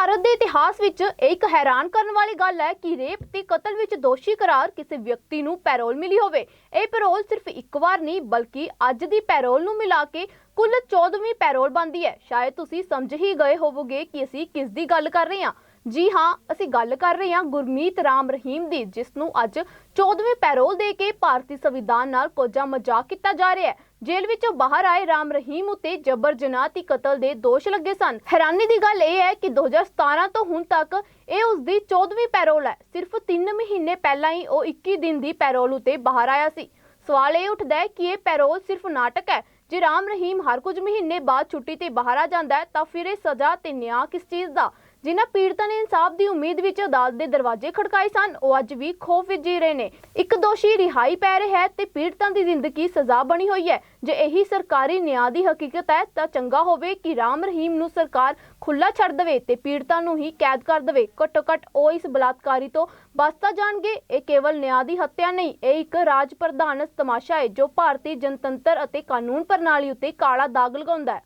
ਭਾਰਤ ਦੇ ਇਤਿਹਾਸ ਵਿੱਚ ਇਹ ਇੱਕ ਹੈਰਾਨ ਕਰਨ ਵਾਲੀ ਗੱਲ ਹੈ ਕਿ ਰੇਪ ਤੇ ਕਤਲ ਵਿੱਚ ਦੋਸ਼ੀ ਕਰਾਰ ਕਿਸੇ ਵਿਅਕਤੀ ਨੂੰ ਪੈਰੋਲ ਮਿਲੀ ਹੋਵੇ। ਇਹ ਪੈਰੋਲ ਸਿਰਫ ਇੱਕ ਵਾਰ ਨਹੀਂ, ਬਲਕਿ ਅੱਜ ਦੀ ਪੈਰੋਲ ਨੂੰ ਮਿਲਾ ਕੇ ਕੁੱਲ 14ਵੀਂ ਪੈਰੋਲ ਬਣਦੀ ਹੈ। ਸ਼ਾਇਦ ਤੁਸੀਂ ਸਮਝ ਹੀ ਗਏ ਹੋਵੋਗੇ ਕਿ ਅਸੀਂ ਕਿਸ ਦੀ ਗੱਲ ਕਰ ਰਹੇ ਹਾਂ। ਜੀ ਹਾਂ, ਅਸੀਂ ਗੱਲ ਕਰ ਰਹੇ ਹਾਂ ਗੁਰਮੀਤ ਰਾਮ ਰਹੀਮ ਦੀ ਜਿਸ ਨੂੰ ਅੱਜ 14ਵੀਂ ਪੈਰੋਲ ਦੇ ਕੇ ਭਾਰਤੀ ਸੰਵਿਧਾਨ ਨਾਲ ਕੋਝਾ ਮਜ਼ਾਕ ਕੀਤਾ ਜਾ ਰਿਹਾ ਹੈ। ਜੇਲ੍ਹ ਵਿੱਚੋਂ ਬਾਹਰ ਆਏ ਰਾਮ ਰਹੀਮ ਉਤੇ ਜਬਰ ਜਨਾਤੀ ਕਤਲ ਦੇ ਦੋਸ਼ ਲੱਗੇ ਸਨ। ਹੈਰਾਨੀ ਦੀ ਗੱਲ ਇਹ ਹੈ ਕਿ 2017 ਤੋਂ ਹੁਣ ਤੱਕ ਇਹ ਉਸ ਦੀ 14ਵੀਂ ਪੈਰੋਲ ਹੈ। ਸਿਰਫ 3 ਮਹੀਨੇ ਪਹਿਲਾਂ ਹੀ ਉਹ 21 ਦਿਨ ਦੀ ਪੈਰੋਲ ਉਤੇ ਬਾਹਰ ਆਇਆ ਸੀ। ਸਵਾਲ ਇਹ ਉੱਠਦਾ ਹੈ ਕਿ ਇਹ ਪੈਰੋਲ ਸਿਰਫ ਨਾਟਕ ਹੈ? ਜੇ ਰਾਮ ਰਹੀਮ ਹਰ ਕੁਝ ਮਹੀਨੇ ਬਾਅਦ ਛੁੱਟੀ ਤੇ ਬਾਹਰ ਆ ਜਾਂਦਾ ਹੈ, ਤਾਂ ਫਿਰ ਇਹ ਸਜ਼ਾ ਤੇ ਨਿਆਂ ਕਿਸ ਚੀਜ਼ ਦਾ? ਜਿਨ੍ਹਾਂ ਪੀੜਤਾਂ ਨੇ ਇਨਸਾਫ ਦੀ ਉਮੀਦ ਵਿੱਚ ਅਦਾਲਤ ਦੇ ਦਰਵਾਜ਼ੇ ਖੜਕਾਏ ਸਨ, ਉਹ ਅੱਜ ਵੀ ਖੌਫ ਵਿੱਚ ਜੀ ਰਹੇ ਨੇ। ਇੱਕ ਦੋਸ਼ੀ ਰਿਹਾਈ ਪੈ ਰਿਹਾ ਹੈ ਤੇ ਪੀੜਤਾਂ ਦੀ ਜ਼ਿੰਦਗੀ ਸਜ਼ਾ ਬਣੀ ਹੋਈ ਹੈ। ਜੇ ਇਹੀ ਸਰਕਾਰੀ ਨਿਆਂ ਦੀ ਹਕੀਕਤ ਹੈ, ਤਾਂ ਚੰਗਾ ਹੋਵੇ ਕਿ ਰਾਮ ਰਹੀਮ ਨੂੰ ਸਰਕਾਰ ਖੁੱਲਾ ਛੱਡ ਦੇਵੇ ਤੇ ਪੀੜਤਾਂ ਨੂੰ ਹੀ ਕੈਦ ਕਰ ਦੇਵੇ। ਘੱਟੋ ਘੱਟ ਉਹ ਇਸ ਬਲਾਤਕਾਰੀ ਤੋਂ ਬਚ ਤਾਂ ਜਾਣਗੇ। ਇਹ ਕੇਵਲ ਨਿਆਂ ਦੀ ਹੱਤਿਆ ਨਹੀਂ, ਇਹ ਇੱਕ ਰਾਜ ਪ੍ਰਧਾਨ ਤਮਾਸ਼ਾ ਹੈ ਜੋ ਭਾਰਤੀ ਜਨਤੰਤਰ ਅਤੇ ਕਾਨੂੰਨ ਪ੍ਰਣਾਲੀ ਉੱਤੇ ਕਾਲਾ ਦਾਗ ਲਗਾਉਂਦਾ ਹੈ।